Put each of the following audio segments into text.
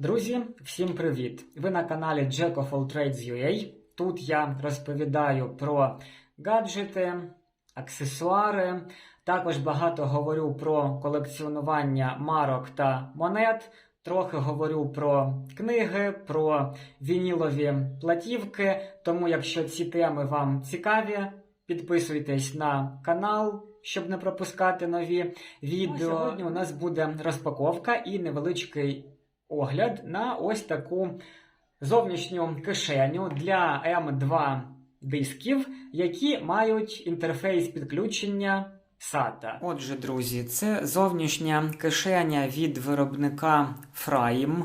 Друзі, всім привіт! Ви на каналі Jack of All Trades UA. Тут я розповідаю про гаджети, аксесуари. Також багато говорю про колекціонування марок та монет. Трохи говорю про книги, про вінілові платівки. Тому, якщо ці теми вам цікаві, підписуйтесь на канал, щоб не пропускати нові відео. Сьогодні у нас буде розпаковка і невеличкий огляд на ось таку зовнішню кишеню для М2 дисків, які мають інтерфейс підключення SATA. Отже, друзі, це зовнішня кишеня від виробника Frame.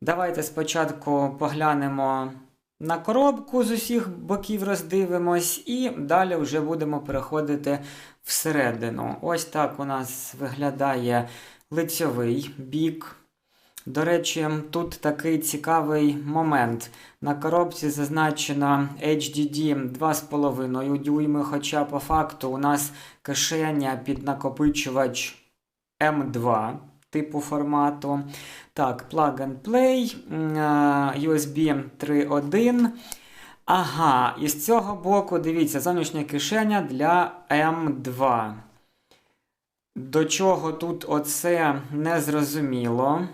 Давайте спочатку поглянемо на коробку з усіх боків роздивимось, і далі вже будемо переходити всередину. Ось так у нас виглядає лицьовий бік. До речі, тут такий цікавий момент. На коробці зазначено HDD 2,5 дюйми, хоча по факту у нас кишеня під накопичувач M2 типу формату. Так, Plug and Play, USB 3.1. Ага, і з цього боку, дивіться, зовнішня кишеня для M2. До чого тут оце незрозуміло.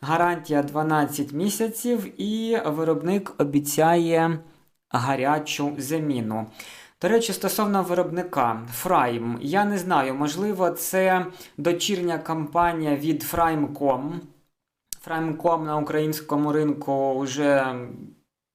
Гарантія 12 місяців, і виробник обіцяє гарячу заміну. До речі, стосовно виробника Frame, я не знаю, можливо, це дочірня кампанія від Frame.com. Frame.com на українському ринку вже,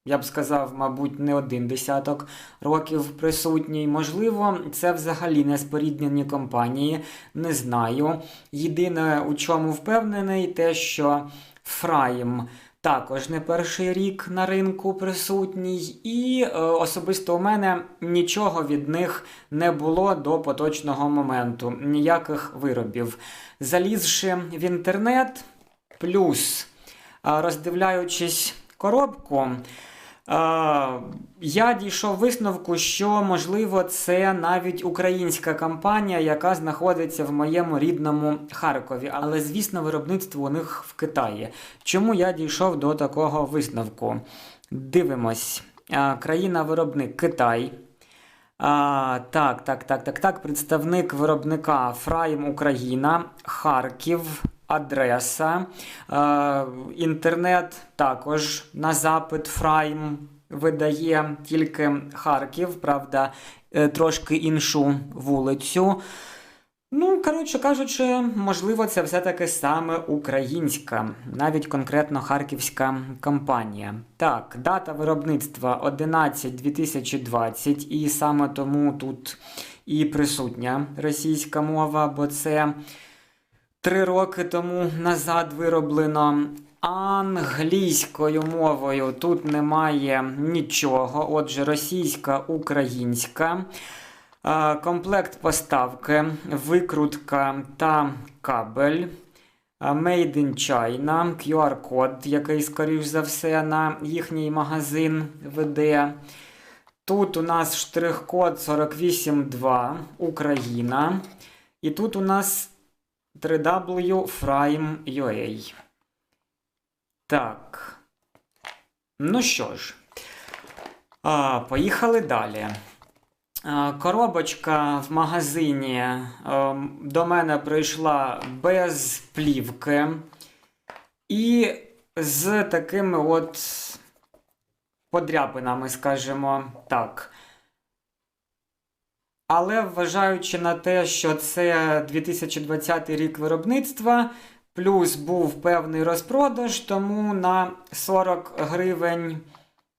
я б сказав, мабуть, не один десяток років присутній. Можливо, це взагалі не споріднені компанії, не знаю. Єдине, у чому впевнений, те, що Frame також не перший рік на ринку присутній, і е, особисто у мене нічого від них не було до поточного моменту, ніяких виробів. Залізши в інтернет, плюс е, роздивляючись коробку. Я дійшов висновку, що можливо це навіть українська компанія, яка знаходиться в моєму рідному Харкові. Але звісно, виробництво у них в Китаї. Чому я дійшов до такого висновку? Дивимось. Країна-виробник Китай. А, так, так, так, так, так. Представник виробника Фраєм Україна, Харків, адреса. Е, інтернет також на запит Фрайм видає тільки Харків, правда, е, трошки іншу вулицю. Ну, коротше кажучи, можливо, це все-таки саме українська, навіть конкретно харківська компанія. Так, дата виробництва 11-2020, і саме тому тут і присутня російська мова, бо це три роки тому назад вироблено. Англійською мовою тут немає нічого. Отже, російська, українська. Е, Комплект поставки, викрутка та кабель. Е, Made in China, QR-код, який, скоріш за все, на їхній магазин веде. Тут у нас штрих-код 482 Україна. І тут у нас 3W Frame UA. Так. Ну що ж, а, поїхали далі. Коробочка в магазині до мене прийшла без плівки. І з такими от подряпинами, скажімо так. Але вважаючи на те, що це 2020 рік виробництва, плюс був певний розпродаж, тому на 40 гривень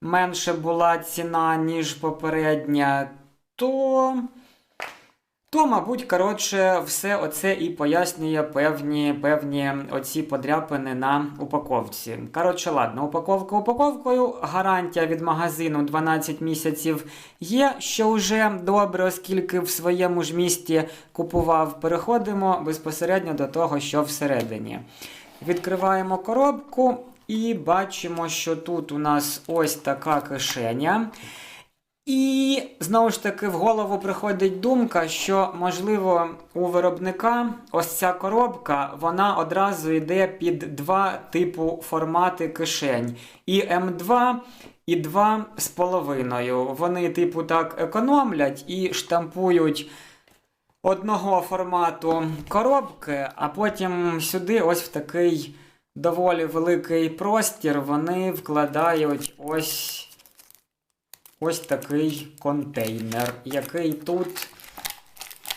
менше була ціна, ніж попередня, то, то мабуть, коротше, все оце і пояснює певні певні оці подряпини на упаковці. Коротше, ладно, упаковка упаковкою, гарантія від магазину 12 місяців є, що вже добре, оскільки в своєму ж місті купував. Переходимо безпосередньо до того, що всередині. Відкриваємо коробку і бачимо, що тут у нас ось така кишеня. І знову ж таки в голову приходить думка, що можливо у виробника ось ця коробка вона одразу йде під два типу формати кишень. І М2, і 2 з половиною. Вони, типу, так економлять і штампують одного формату коробки, а потім сюди, ось в такий доволі великий простір, вони вкладають ось. Ось такий контейнер, який тут,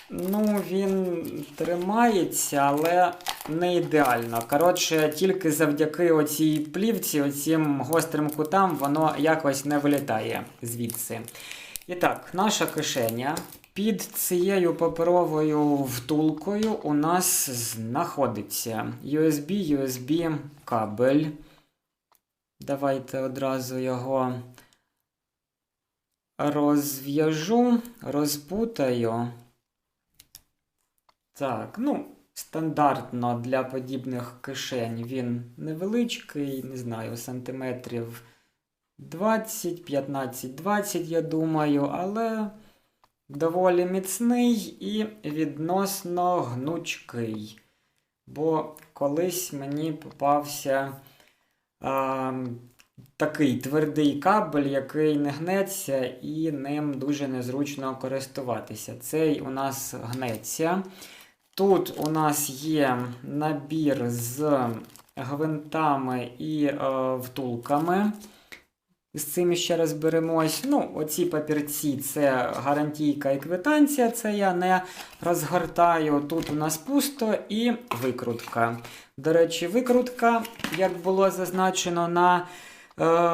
ну, він тримається, але не ідеально. Коротше, тільки завдяки оцій плівці, оцім гострим кутам, воно якось не вилітає звідси. І так, наша кишеня. Під цією паперовою втулкою у нас знаходиться USB, USB кабель. Давайте одразу його розв'яжу, розпутаю. Так, ну, стандартно для подібних кишень він невеличкий, не знаю, сантиметрів 20, 15, 20, я думаю, але доволі міцний і відносно гнучкий. Бо колись мені попався. А, такий твердий кабель, який не гнеться, і ним дуже незручно користуватися. Цей у нас гнеться. Тут у нас є набір з гвинтами і е, втулками. З цим ще розберемось. Ну, оці папірці це гарантійка і квитанція, це я не розгортаю. Тут у нас пусто і викрутка. До речі, викрутка, як було зазначено на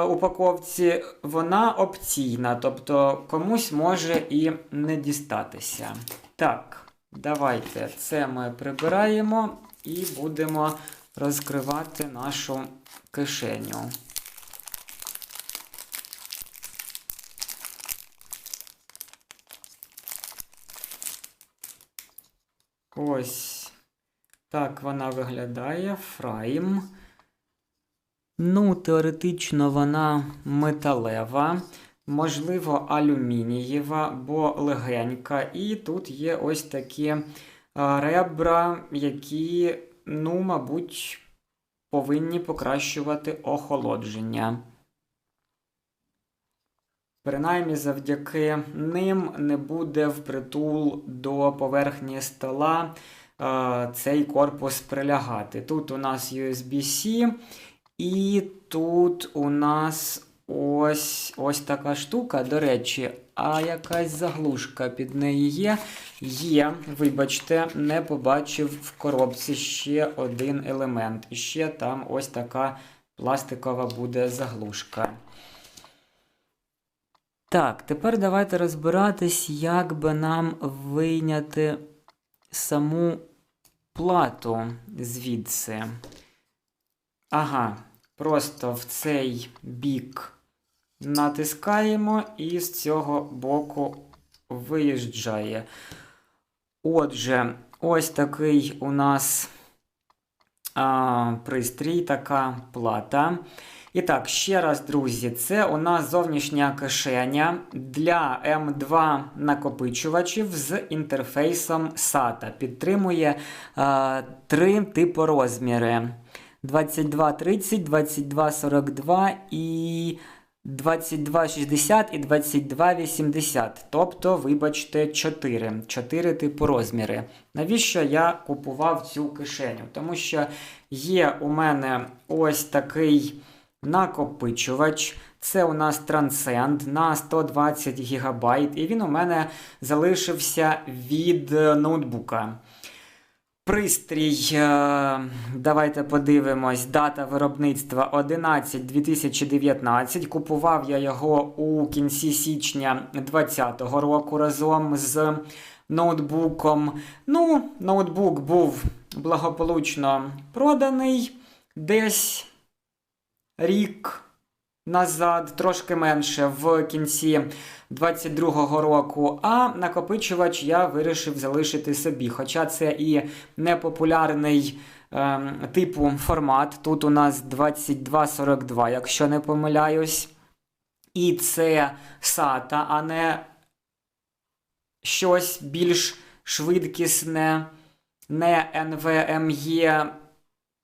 упаковці, вона опційна, тобто комусь може і не дістатися. Так, давайте це ми прибираємо і будемо розкривати нашу кишеню. Ось так вона виглядає. Фрайм. Ну, теоретично вона металева, можливо, алюмінієва, бо легенька. І тут є ось такі ребра, які, ну, мабуть, повинні покращувати охолодження. Принаймні, завдяки ним не буде впритул до поверхні стола е, цей корпус прилягати. Тут у нас USB-C, і тут у нас ось ось така штука. До речі, а якась заглушка під неї є. Є, вибачте, не побачив в коробці ще один елемент. І ще там ось така пластикова буде заглушка. Так, тепер давайте розбиратись, як би нам вийняти саму плату звідси. Ага, просто в цей бік натискаємо і з цього боку виїжджає. Отже, ось такий у нас а, пристрій, така плата. І так, ще раз, друзі, це у нас зовнішня кишеня для М2 накопичувачів з інтерфейсом SATA. Підтримує е, три типу розміри: 2230, 2242 і 2260 і 2280. Тобто, вибачте, 4. 4 типу розміри. Навіщо я купував цю кишеню? Тому що є у мене ось такий накопичувач. Це у нас Transcend на 120 ГБ, і він у мене залишився від ноутбука. Пристрій, е, давайте подивимось, дата виробництва 11-2019. Купував я його у кінці січня 2020 року разом з ноутбуком. Ну, ноутбук був благополучно проданий десь рік назад, трошки менше в кінці 22-го року, а накопичувач я вирішив залишити собі. Хоча це і непопулярний е, типу формат. Тут у нас 2242, якщо не помиляюсь. І це SATA, а не щось більш швидкісне, не NVMe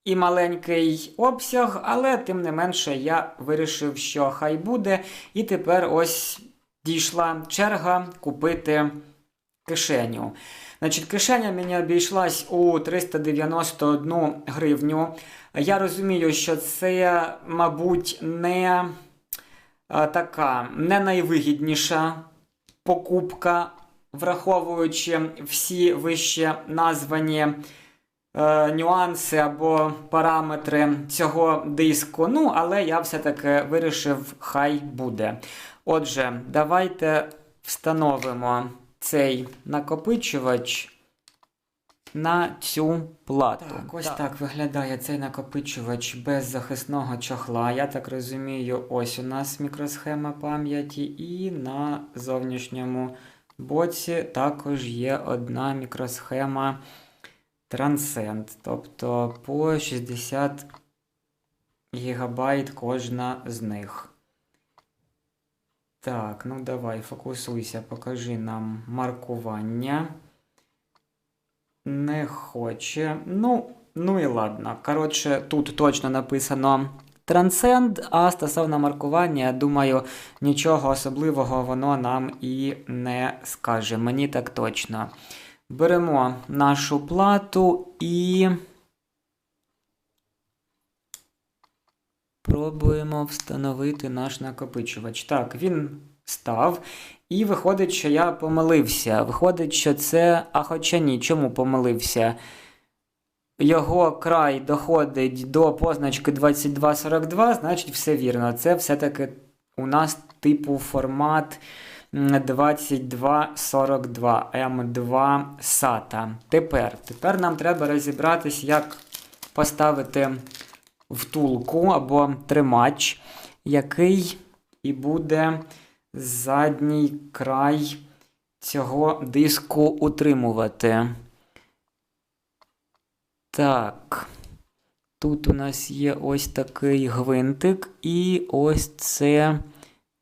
і маленький обсяг, але тим не менше я вирішив, що хай буде. І тепер ось дійшла черга купити кишеню. Значить, кишеня мені обійшлась у 391 гривню. Я розумію, що це, мабуть, не така не найвигідніша покупка, враховуючи всі вище названі е, нюанси або параметри цього диску. Ну, але я все-таки вирішив, хай буде. Отже, давайте встановимо цей накопичувач на цю плату. Так, ось так. так виглядає цей накопичувач без захисного чохла. Я так розумію, ось у нас мікросхема пам'яті, і на зовнішньому боці також є одна мікросхема Transcend, тобто по 60 ГБ кожна з них. Так, ну давай, фокусуйся, покажи нам маркування. Не хоче. Ну, ну і ладно. Коротше, тут точно написано Transcend, а стосовно маркування, я думаю, нічого особливого воно нам і не скаже. Мені так точно. Беремо нашу плату і. Пробуємо встановити наш накопичувач. Так, він став. І виходить, що я помилився. Виходить, що це. А хоча ні, чому помилився? Його край доходить до позначки 2242, значить, все вірно. Це все-таки у нас типу формат 2242 М2 SATA. Тепер, Тепер нам треба розібратись, як поставити втулку або тримач, який і буде задній край цього диску утримувати. Так. Тут у нас є ось такий гвинтик, і ось це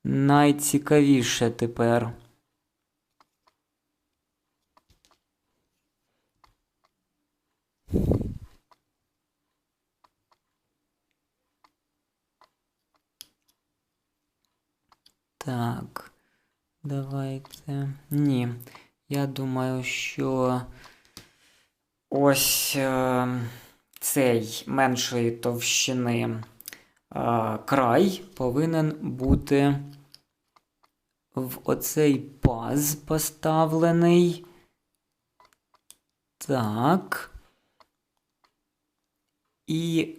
найцікавіше тепер. Так, давайте. Ні. Я думаю, що ось е, цей меншої товщини е, край повинен бути в оцей паз поставлений. Так. І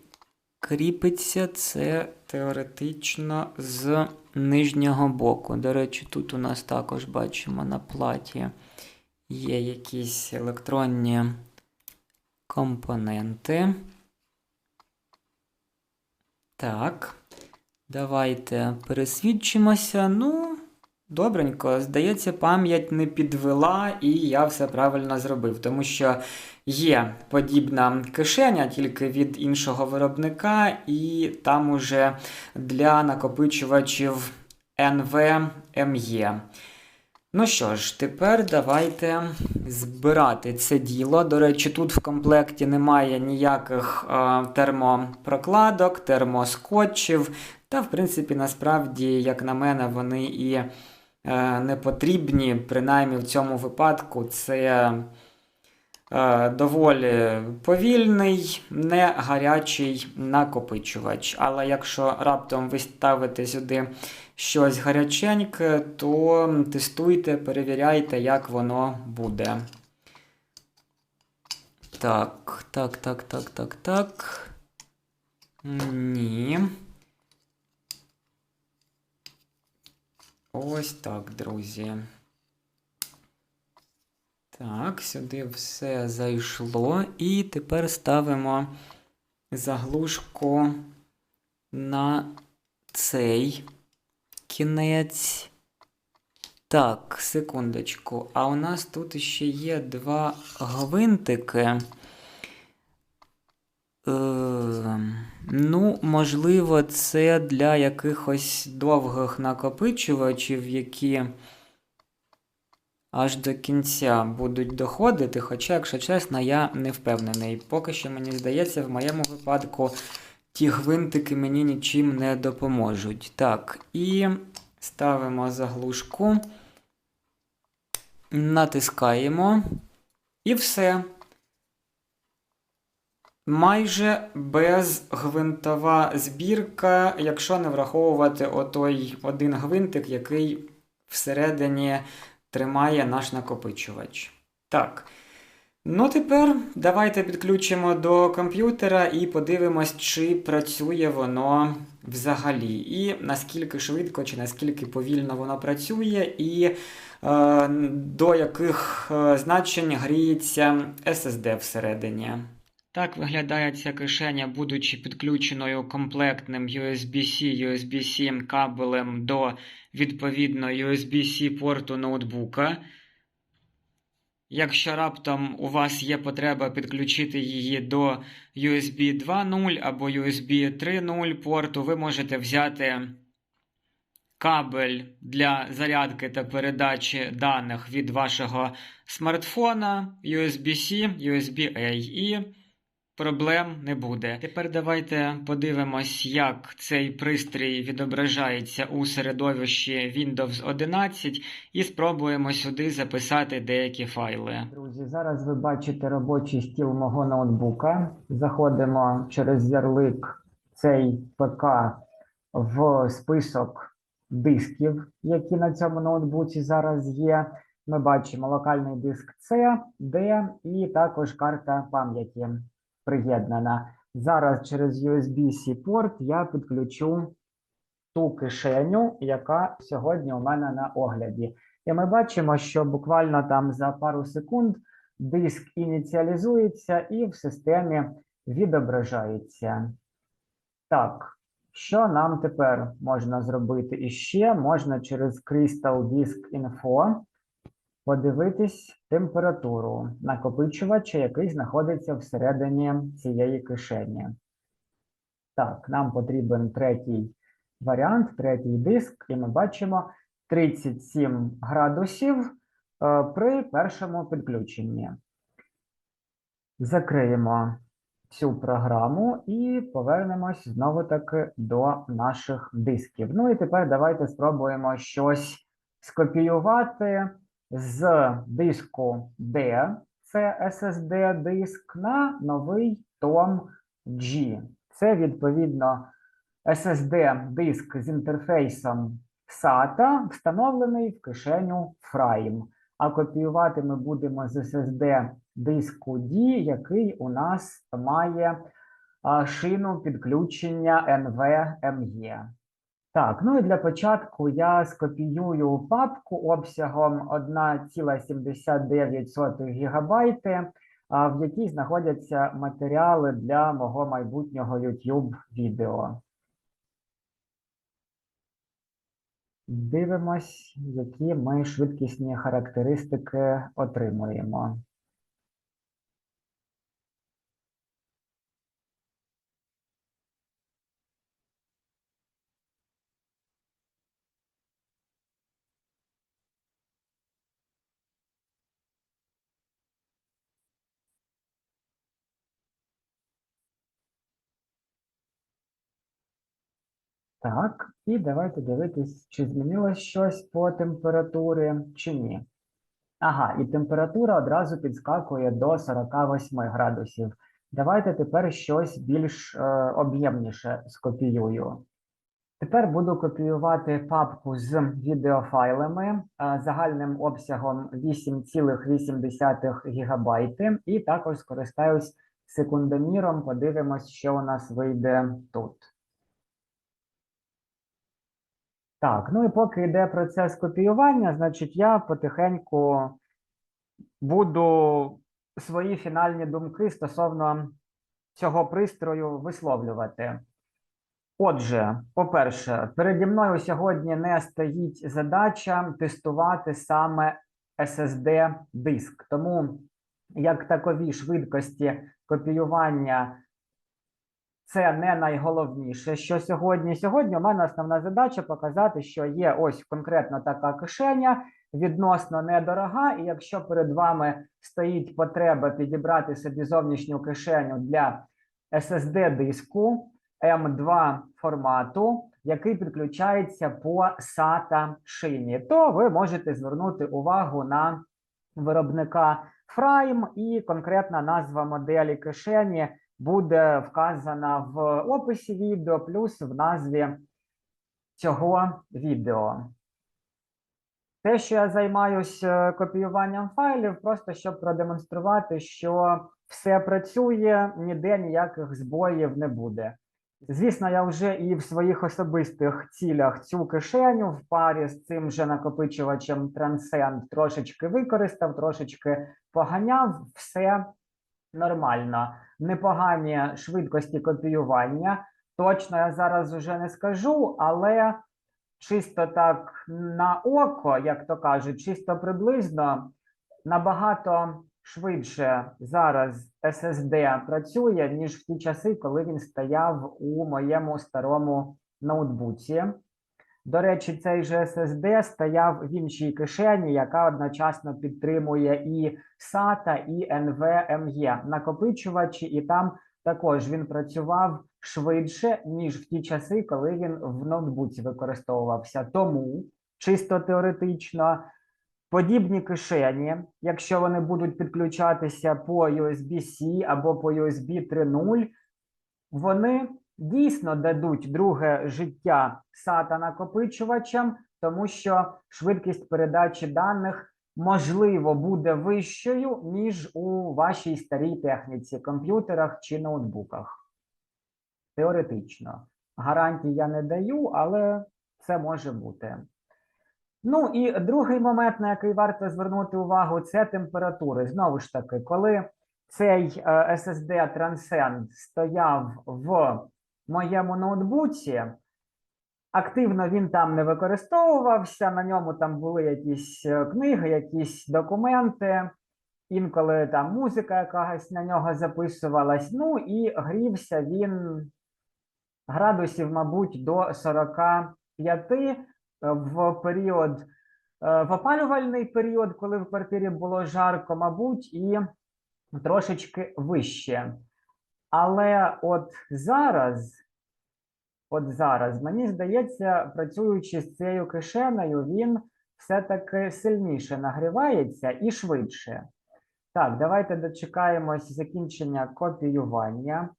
кріпиться це теоретично з нижнього боку. До речі, тут у нас також бачимо на платі є якісь електронні компоненти. Так, давайте пересвідчимося. Ну, добренько, здається, пам'ять не підвела, і я все правильно зробив, тому що є подібна кишеня тільки від іншого виробника, і там уже для накопичувачів NVMe. Ну що ж, тепер давайте збирати це діло. До речі, тут в комплекті немає ніяких е, термопрокладок, термоскотчів. Та, в принципі, насправді, як на мене, вони і е, не потрібні. Принаймні в цьому випадку це е, доволі повільний, не гарячий накопичувач. Але якщо раптом ви ставите сюди щось гаряченьке, то тестуйте, перевіряйте, як воно буде. Так, так, так, так, так, так. Ні. Ось так, друзі. Так, сюди все зайшло. І тепер ставимо заглушку на цей кінець. Так, секундочку. А у нас тут ще є два гвинтики. Е, ну, можливо, це для якихось довгих накопичувачів, які аж до кінця будуть доходити. Хоча, якщо чесно, я не впевнений. Поки що мені здається, в моєму випадку ті гвинтики мені нічим не допоможуть. Так, і ставимо заглушку, натискаємо, і все. Майже безгвинтова збірка, якщо не враховувати отой один гвинтик, який всередині тримає наш накопичувач. Так. Ну, тепер давайте підключимо до комп'ютера і подивимось, чи працює воно взагалі. І наскільки швидко чи наскільки повільно воно працює, і е, до яких е, значень гріється SSD всередині. Так виглядає ця кишеня, будучи підключеною комплектним USB-C, USB-C кабелем до відповідно USB-C порту ноутбука. Якщо раптом у вас є потреба підключити її до USB 2.0 або USB 3.0 порту, ви можете взяти кабель для зарядки та передачі даних від вашого смартфона, USB-C, USB-A і проблем не буде. Тепер давайте подивимось, як цей пристрій відображається у середовищі Windows 11 і спробуємо сюди записати деякі файли. Друзі, зараз ви бачите робочий стіл мого ноутбука. Заходимо через ярлик цей ПК в список дисків, які на цьому ноутбуці зараз є. Ми бачимо локальний диск C, D і також карта пам'яті приєднана. Зараз через USB-C порт я підключу ту кишеню, яка сьогодні у мене на огляді. І ми бачимо, що буквально там за пару секунд диск ініціалізується і в системі відображається. Так, що нам тепер можна зробити іще? Можна через Crystal Disk Info подивитись температуру накопичувача, який знаходиться всередині цієї кишені. Так, нам потрібен третій варіант, третій диск, і ми бачимо 37 градусів е, при першому підключенні. Закриємо цю програму і повернемось знову-таки до наших дисків. Ну і тепер давайте спробуємо щось скопіювати з диску D, це SSD диск, на новий том G. Це відповідно SSD диск з інтерфейсом SATA, встановлений в кишеню Frame. А копіювати ми будемо з SSD диску D, який у нас має шину підключення NVMe. Так, ну і для початку я скопіюю папку обсягом 1,79 ГБ, в якій знаходяться матеріали для мого майбутнього YouTube відео. Дивимось, які ми швидкісні характеристики отримуємо. Так, і давайте дивитись, чи змінилось щось по температурі, чи ні. Ага, і температура одразу підскакує до 48 градусів. Давайте тепер щось більш е, об'ємніше скопіюю. Тепер буду копіювати папку з відеофайлами е, загальним обсягом 8,8 ГБ, і також скористаюсь секундоміром, подивимось, що у нас вийде тут. Так, ну і поки йде процес копіювання, значить, я потихеньку буду свої фінальні думки стосовно цього пристрою висловлювати. Отже, по-перше, переді мною сьогодні не стоїть задача тестувати саме SSD диск. Тому як такові швидкості копіювання це не найголовніше, що сьогодні. Сьогодні у мене основна задача показати, що є ось конкретно така кишеня, відносно недорога, і якщо перед вами стоїть потреба підібрати собі зовнішню кишеню для SSD диску M2 формату, який підключається по SATA шині, то ви можете звернути увагу на виробника Frame і конкретна назва моделі кишені буде вказана в описі відео, плюс в назві цього відео. Те, що я займаюся копіюванням файлів, просто щоб продемонструвати, що все працює, ніде ніяких збоїв не буде. Звісно, я вже і в своїх особистих цілях цю кишеню в парі з цим же накопичувачем Transcend трошечки використав, трошечки поганяв, все нормально. Непогані швидкості копіювання. Точно я зараз вже не скажу, але чисто так на око, як то кажуть, чисто приблизно набагато швидше зараз SSD працює, ніж в ті часи, коли він стояв у моєму старому ноутбуці. До речі, цей же SSD стояв в іншій кишені, яка одночасно підтримує і SATA, і NVMe накопичувачі, і там також він працював швидше, ніж в ті часи, коли він в ноутбуці використовувався. Тому чисто теоретично подібні кишені, якщо вони будуть підключатися по USB-C або по USB 3.0, вони дійсно дадуть друге життя SATA накопичувачам, тому що швидкість передачі даних можливо буде вищою, ніж у вашій старій техніці, комп'ютерах чи ноутбуках. Теоретично. Гарантій я не даю, але це може бути. Ну і другий момент, на який варто звернути увагу, це температури. Знову ж таки, коли цей е, SSD Transcend стояв в моєму ноутбуці, активно він там не використовувався, на ньому там були якісь е, книги, якісь документи, інколи там музика якась на нього записувалась. Ну і грівся він градусів, мабуть, до 45 е, в період, е, в опалювальний період, коли в квартирі було жарко, мабуть, і трошечки вище. Але от зараз, от зараз, мені здається, працюючи з цією кишенею, він все-таки сильніше нагрівається і швидше. Так, давайте дочекаємось закінчення копіювання.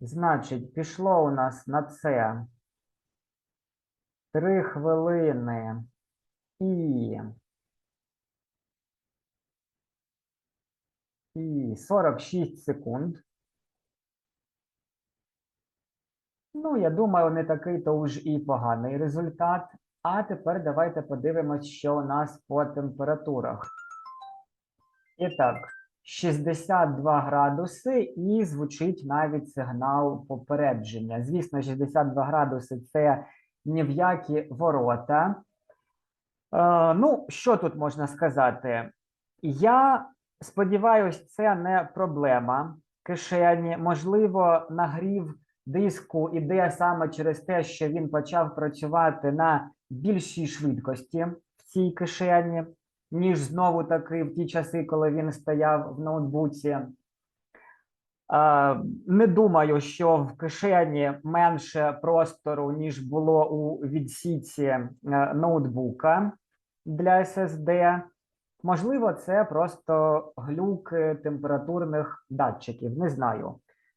Значить, пішло у нас на це 3 хвилини і, і 46 секунд. Ну, я думаю, не такий то уж і поганий результат. А тепер давайте подивимось, що у нас по температурах. І так, 62 градуси, і звучить навіть сигнал попередження. Звісно, 62 градуси це ні в які ворота. Е, ну, що тут можна сказати? Я сподіваюся, це не проблема кишені. Можливо, нагрів диску іде саме через те, що він почав працювати на більшій швидкості в цій кишені, ніж знову таки в ті часи, коли він стояв в ноутбуці. Е, Не думаю, що в кишені менше простору, ніж було у відсіці е, ноутбука для SSD. Можливо, це просто глюки температурних датчиків. Не знаю.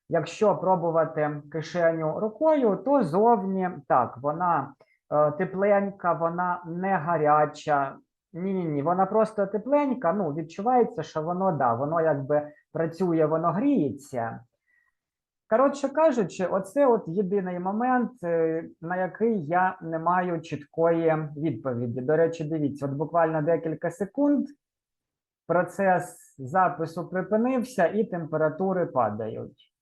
Якщо пробувати кишеню рукою, то зовні так, вона е, тепленька, вона не гаряча. Ні, ні, ні, вона просто тепленька. Ну, відчувається, що воно да, воно якби працює, воно гріється. Коротше кажучи, оце от єдиний момент, е, на який я не маю чіткої відповіді. До речі, дивіться, от буквально декілька секунд процес запису припинився і температури падають.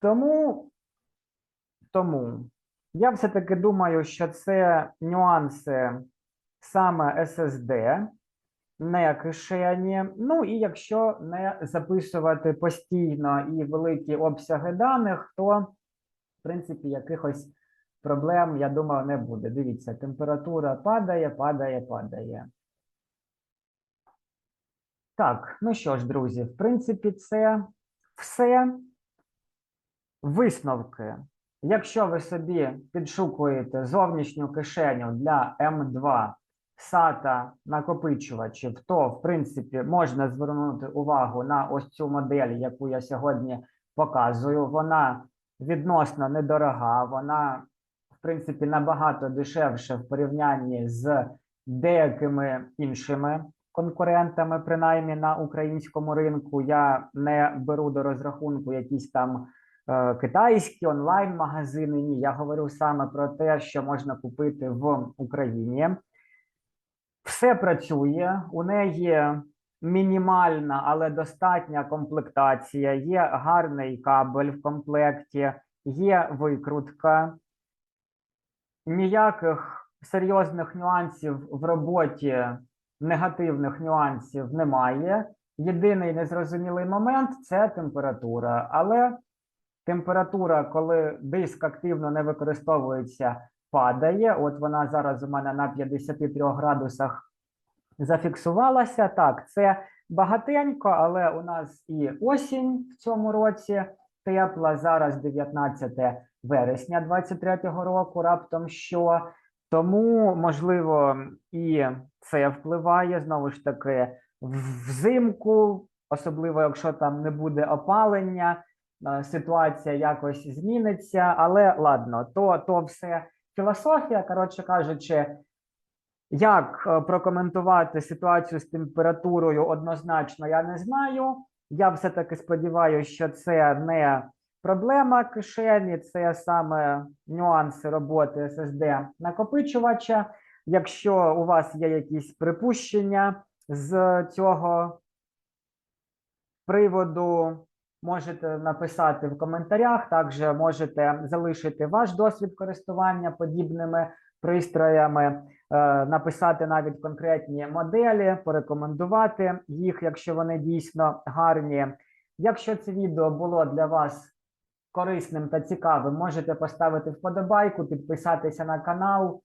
Тому, тому я все-таки думаю, що це нюанси саме SSD. не кишені. Ну і якщо не записувати постійно і великі обсяги даних, то в принципі якихось проблем, я думаю, не буде. Дивіться, температура падає, падає, падає. Так, ну що ж, друзі, в принципі, це все висновки. Якщо ви собі підшукуєте зовнішню кишеню для М2 SATA накопичувачів, то в принципі можна звернути увагу на ось цю модель, яку я сьогодні показую. Вона відносно недорога, вона в принципі набагато дешевше в порівнянні з деякими іншими конкурентами, принаймні на українському ринку. Я не беру до розрахунку якісь там китайські онлайн-магазини. Ні, я говорю саме про те, що можна купити в Україні. Все працює, у неї мінімальна, але достатня комплектація, є гарний кабель в комплекті, є викрутка. Ніяких серйозних нюансів в роботі, негативних нюансів немає. Єдиний незрозумілий момент це температура. Але температура, коли диск активно не використовується, падає. От вона зараз у мене на 53 градусах зафіксувалася. Так, це багатенько, але у нас і осінь в цьому році тепла. Зараз 19 вересня 23-го року, раптом що. Тому, можливо, і це впливає знову ж таки взимку, особливо якщо там не буде опалення, ситуація якось зміниться. Але ладно, то, то все філософія. Коротше кажучи, як е, прокоментувати ситуацію з температурою однозначно, я не знаю. Я все-таки сподіваюся, що це не проблема кишені, це саме нюанси роботи SSD накопичувача. Якщо у вас є якісь припущення з цього приводу, можете написати в коментарях. Також можете залишити ваш досвід користування подібними пристроями, е, написати навіть конкретні моделі, порекомендувати їх, якщо вони дійсно гарні. Якщо це відео було для вас корисним та цікавим, можете поставити вподобайку, підписатися на канал.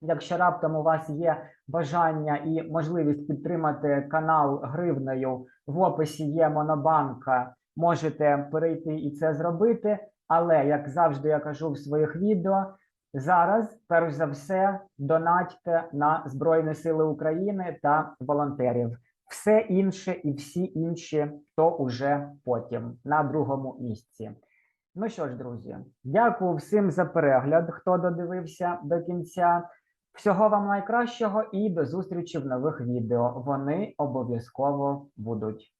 Якщо раптом у вас є бажання і можливість підтримати канал гривнею, в описі є монобанка, можете перейти і це зробити. Але, як завжди, я кажу в своїх відео, зараз, перш за все, донатьте на Збройні Сили України та волонтерів. Все інше і всі інші, то уже потім на другому місці. Ну що ж, друзі, дякую всім за перегляд, хто додивився до кінця. Всього вам найкращого і до зустрічі в нових відео. Вони обов'язково будуть.